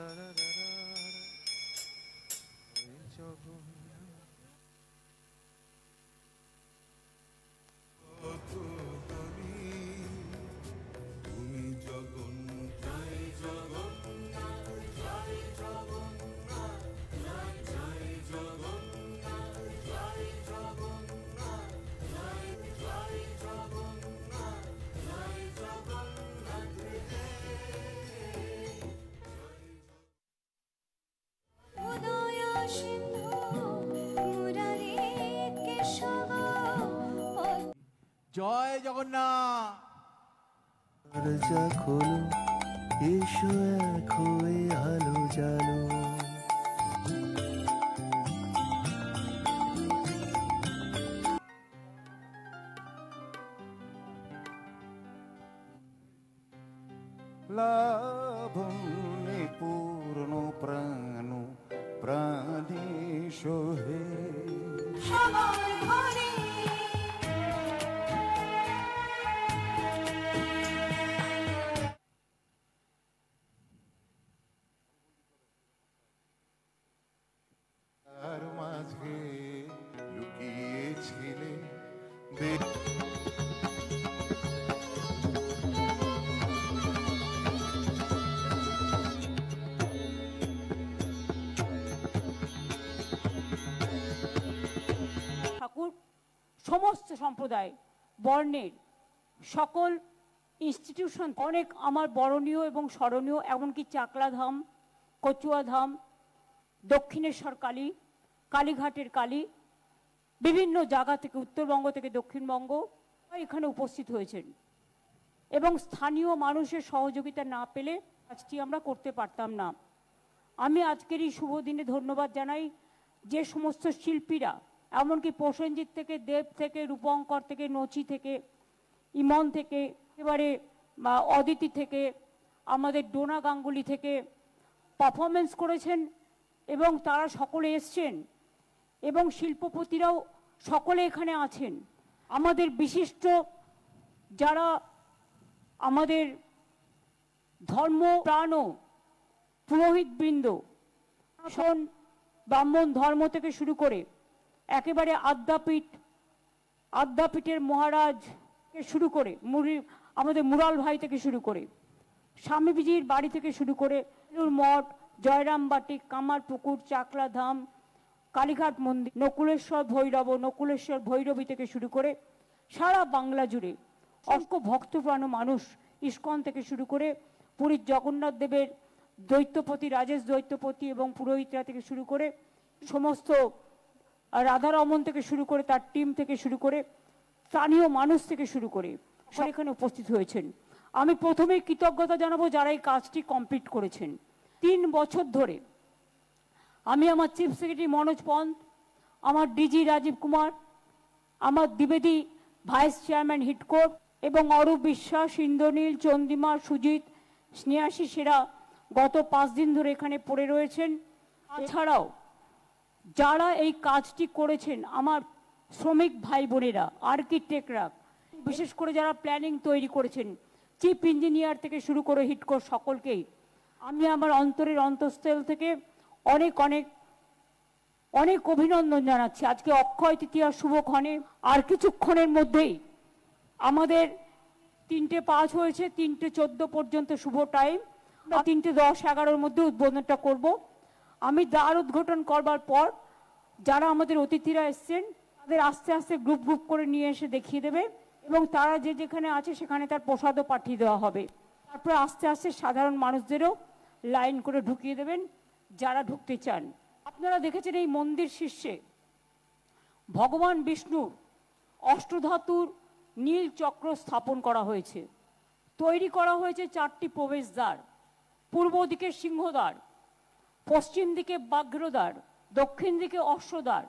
da da da. জয় জগন্নাথ। দরজা খোলো এসো এক হয়ে আলো জালো লাভন্যে পূর্ণ প্রাণ প্রাণেশ হে। সবার ঘরে ঠাকুর, সমস্ত সম্প্রদায়, বর্ণের সকল ইনস্টিটিউশন অনেক আমার বরণীয় এবং স্মরণীয়, এমনকি চাকলা ধাম কচুয়া ধাম দক্ষিণেশ্বর কালী, কালীঘাটের কালী বিভিন্ন জায়গা থেকে, উত্তরবঙ্গ থেকে দক্ষিণবঙ্গ এখানে উপস্থিত হয়েছেন। এবং স্থানীয় মানুষের সহযোগিতা না পেলে কাজটি আমরা করতে পারতাম না। আমি আজকের এই শুভ দিনে ধন্যবাদ জানাই যে সমস্ত শিল্পীরা, এমনকি প্রসেনজিৎ থেকে, দেব থেকে, রূপঙ্কর থেকে, নচি থেকে, ইমন থেকে, এবারে অদিতি থেকে, আমাদের ডোনা গাঙ্গুলি থেকে পারফরমেন্স করেছেন এবং তারা সকলে এসছেন। এবং শিল্পপতিরাও সকলে এখানে আছেন। আমাদের বিশিষ্ট যারা আমাদের ধর্ম প্রাণ পুরোহিতবৃন্দ শোন ব্রাহ্মণ ধর্ম থেকে শুরু করে একেবারে আদ্যাপীঠ, আদ্যাপীঠের মহারাজ শুরু করে মুরি, আমাদের মুরাল ভাই থেকে শুরু করে স্বামীজির বাড়ি থেকে শুরু করে মঠ জয়রাম বাটিক কামার পুকুর চাকলা ধাম কালীঘাট মন্দির নকুলেশ্বর ভৈরব নকুলেশ্বর ভৈরবী থেকে শুরু করে সারা বাংলা জুড়ে অস্ক ভক্তপ্রাণ মানুষ ইস্কন থেকে শুরু করে পুরীর জগন্নাথ দেবের দৈত্যপতি, রাজেশ দৈত্যপতি এবং পুরোহিতরা থেকে শুরু করে সমস্ত রাধারমন থেকে শুরু করে তার টিম থেকে শুরু করে স্থানীয় মানুষ থেকে শুরু করে এখানে উপস্থিত হয়েছেন। আমি প্রথমেই কৃতজ্ঞতা জানাব যারা এই কাজটি কমপ্লিট করেছেন। তিন বছর ধরে আমি আমার চিফ সেক্রেটারি মনোজ পন্ত আমার ডিজি রাজীব কুমার, আমার দ্বিবেদী ভাইস চেয়ারম্যান হিটকোট এবং অরূপ বিশ্বাস, ইন্দ্রনীল চন্দিমা সুজিত স্নেহাসী সেরা গত পাঁচ দিন ধরে এখানে পড়ে রয়েছেন। এছাড়াও যারা এই কাজটি করেছেন আমার শ্রমিক ভাই বোনেরা, আর্কিটেক্টরা, বিশেষ করে যারা প্ল্যানিং তৈরি করেছেন চিফ ইঞ্জিনিয়ার থেকে শুরু করে হিটকোর সকলকেই, আমি আমার অন্তরের অন্তঃস্থল থেকে অনেক অনেক অনেক অভিনন্দন জানাচ্ছি। আজকে অক্ষয় তৃতীয়া শুভক্ষণে আর কিছুক্ষণের মধ্যেই আমাদের তিনটে পাঁচ হয়েছে তিনটে চোদ্দ পর্যন্ত শুভ টাইম তিনটে দশ এগারোর মধ্যে উদ্বোধনটা করব। আমি দ্বার উদ্ঘাটন করবার পর যারা আমাদের অতিথিরা এসছেন তাদের আস্তে আস্তে গ্রুপ গ্রুপ করে নিয়ে এসে দেখিয়ে দেবে এবং তারা যে যেখানে আছে সেখানে তার প্রসাদও পাঠিয়ে দেওয়া হবে। তারপরে আস্তে আস্তে সাধারণ মানুষদেরও লাইন করে ঢুকিয়ে দেবেন। যারা ঢুকতে চান, আপনারা দেখেছেন এই মন্দির শীর্ষে ভগবান বিষ্ণুর অষ্টধাতুর নীল চক্র স্থাপন করা হয়েছে। তৈরি করা হয়েছে চারটি প্রবেশদ্বার, পূর্ব দিকে সিংহদ্বার, পশ্চিম দিকে বাগ্রদ্বার দক্ষিণ দিকে অশ্বদ্বার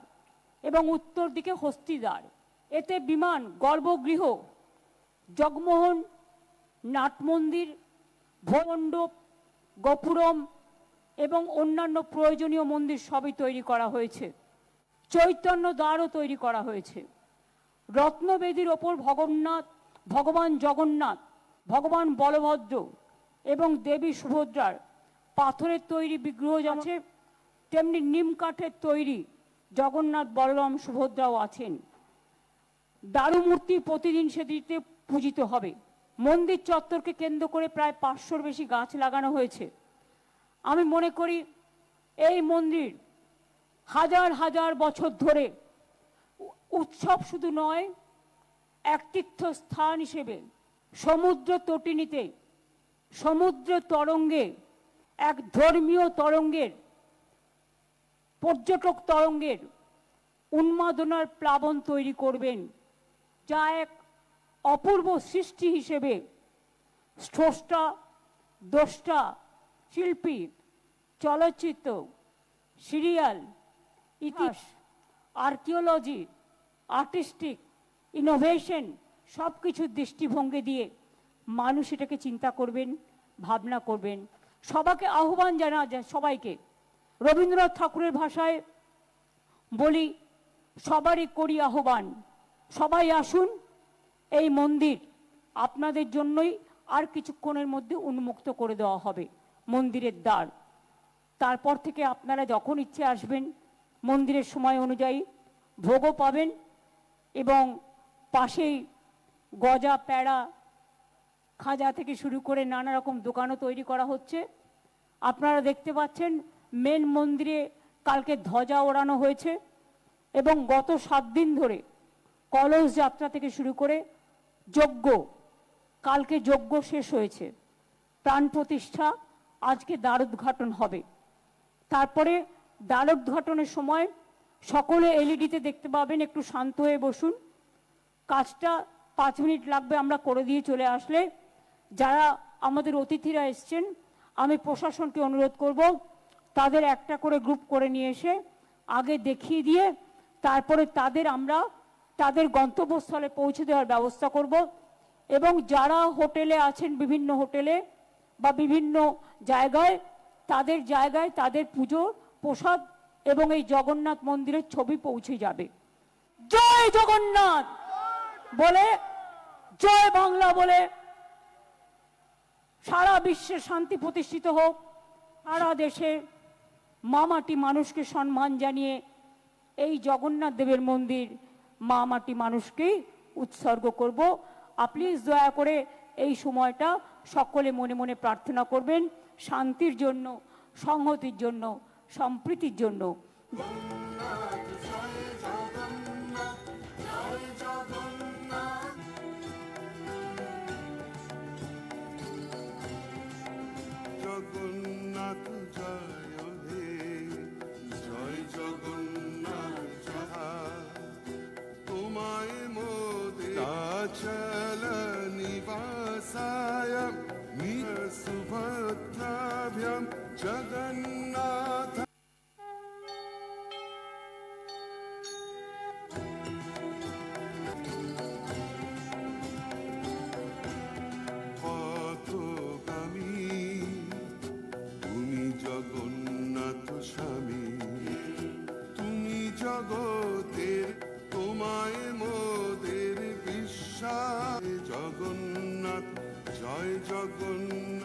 এবং উত্তর দিকে হস্তিদ্বার। এতে বিমান, গর্ভগৃহ, জগমোহন, নাটমন্দির ভমণ্ডপ গোপুরম এবং অন্যান্য প্রয়োজনীয় মন্দির সবই তৈরি করা হয়েছে। চৈতন্য দ্বারও তৈরি করা হয়েছে। রত্নবেদীর ওপর ভগন্নাথ, ভগবান জগন্নাথ, ভগবান বলভদ্র এবং দেবী সুভদ্রার পাথরের তৈরি বিগ্রহ আছে, তেমনি নিম কাঠের তৈরি জগন্নাথ, বলরাম, সুভদ্রাও আছেন। দারু মূর্তি প্রতিদিন সেদিকে পূজিত হবে। মন্দির চত্বরকে কেন্দ্র করে প্রায় পাঁচশোর বেশি গাছ লাগানো হয়েছে। আমি মনে করি এই মন্দির হাজার হাজার বছর ধরে উৎসব শুধু নয়, এক তীর্থস্থান হিসেবে সমুদ্র তটিনীতে, সমুদ্র তরঙ্গে, এক ধর্মীয় তরঙ্গের, পর্যটক তরঙ্গের উন্মাদনার প্লাবন তৈরি করবেন, যা এক অপূর্ব সৃষ্টি হিসেবে স্রষ্টা, দ্রষ্টা শিল্পী, চলচ্চিত্র, সিরিয়াল, ইতিহাস, আর্কিওলজি, আর্টিস্টিক, ইনোভেশন সব কিছুর দৃষ্টিভঙ্গি দিয়ে মানুষ এটাকে চিন্তা করবেন, ভাবনা করবেন। সবাইকে আহ্বান জানা যায় সবাইকে। রবীন্দ্রনাথ ঠাকুরের ভাষায় বলি, সবারই করি আহ্বান, সবাই আসুন, এই মন্দির আপনাদের জন্যই আর কিছুক্ষণের মধ্যে উন্মুক্ত করে দেওয়া হবে। মন্দিরের দ্বার। তারপর থেকে আপনারা যখন ইচ্ছে আসবেন, মন্দিরের সময় অনুযায়ী ভোগও পাবেন এবং পাশেই গজা, প্যাড়া, খাজা থেকে শুরু করে নানা রকম দোকানও তৈরি করা হচ্ছে। আপনারা দেখতে পাচ্ছেন, মেন মন্দিরে কালকে ধ্বজা ওড়ানো হয়েছে এবং গত সাত দিন ধরে কলস যাত্রা থেকে শুরু করে যজ্ঞ, কালকে যজ্ঞ শেষ হয়েছে। প্রাণ প্রতিষ্ঠা আজকে দ্বার উদ্ঘাটন হবে। তারপরে দ্বার উদ্ঘাটনের সময় সকলে এলইডিতে দেখতে পাবেন, একটু শান্ত হয়ে বসুন। কাজটা পাঁচ মিনিট লাগবে, আমরা করে দিয়ে চলে আসলে। যারা আমাদের অতিথিরা এসছেন, আমি প্রশাসনকে অনুরোধ করব, তাদের একটা করে গ্রুপ করে নিয়ে এসে আগে দেখিয়ে দিয়ে, তারপরে তাদের আমরা তাদের গন্তব্যস্থলে পৌঁছে দেওয়ার ব্যবস্থা করব। এবং যারা হোটেলে আছেন, বিভিন্ন হোটেলে বা বিভিন্ন জায়গায়, তাদের জায়গায় তাদের পুজো প্রসাদ এবং এই জগন্নাথ মন্দিরের ছবি পৌঁছে যাবে। জয় জগন্নাথ! বলে, জয় বাংলা বলে সারা বিশ্বে শান্তি প্রতিষ্ঠিত হোক। সারা দেশে মামাটি মানুষকে সম্মান জানিয়ে এই জগন্নাথ দেবের মন্দির মা মাটি মানুষকেই উৎসর্গ করব। প্লিজ দয়া করে এই সময়টা সকলে মনে মনে প্রার্থনা করবেন শান্তির জন্য সংহতির জন্য সম্প্রীতির জন্য।